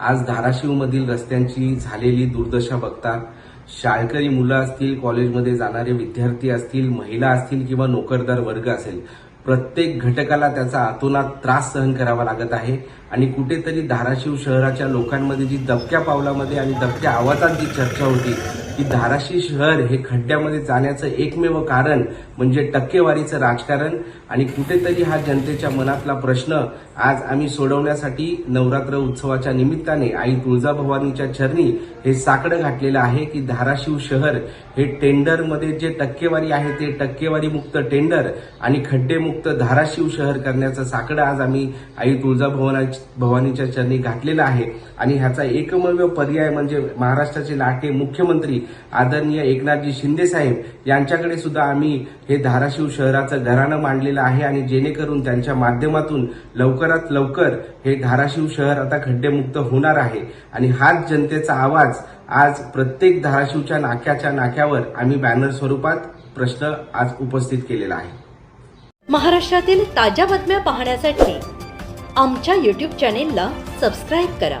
आज धाराशिवमधील रस्त्यांची झालेली दुर्दशा बघता शाळकरी मुलं असतील कॉलेजमध्ये जाणारे विद्यार्थी असतील महिला असतील किंवा नोकरदार वर्ग असेल प्रत्येक घटकाला त्याचा अतोनात त्रास सहन करावा लागत आहे. आणि कुठेतरी धाराशिव शहराच्या लोकांमध्ये जी दबक्या पावलामध्ये आणि दबक्या आवाजात जी चर्चा होती की धाराशिव शहर हे खड्ड्यामध्ये जाण्याचं एकमेव कारण म्हणजे टक्केवारीचं राजकारण आणि कुठेतरी हा जनतेच्या मनातला प्रश्न आज आम्ही सोडवण्यासाठी नवरात्र उत्सवाच्या निमित्ताने आई तुळजाभवानीच्या चरणी हे साकडं घातलेलं आहे की धाराशिव शहर हे टेंडरमध्ये जे टक्केवारी आहे ते टक्केवारी मुक्त टेंडर आणि खड्डेमुक्त धाराशिव शहर करण्याचं साकडं आज आम्ही आई तुळजाभवाना भवानीच्या चरणी घातलेलं आहे. आणि ह्याचा एकमेव पर्याय म्हणजे महाराष्ट्राचे लाटे मुख्यमंत्री आदरणीय एकनाथजी शिंदे साहेब यांच्याकडे सुद्धा आम्ही हे धाराशिव शहराचं घराणं मांडलेलं आहे आणि जेणेकरून त्यांच्या माध्यमातून लवकरात लवकर हे धाराशिव शहर आता खड्डेमुक्त होणार आहे. आणि हाच जनतेचा आवाज आज प्रत्येक धाराशिवच्या नाक्याच्या नाक्यावर आम्ही बॅनर स्वरूपात प्रश्न आज उपस्थित केलेला आहे. महाराष्ट्रातील ताज्या बातम्या पाहण्यासाठी आमच्या यूट्यूब चॅनेलला सबस्क्राईब करा.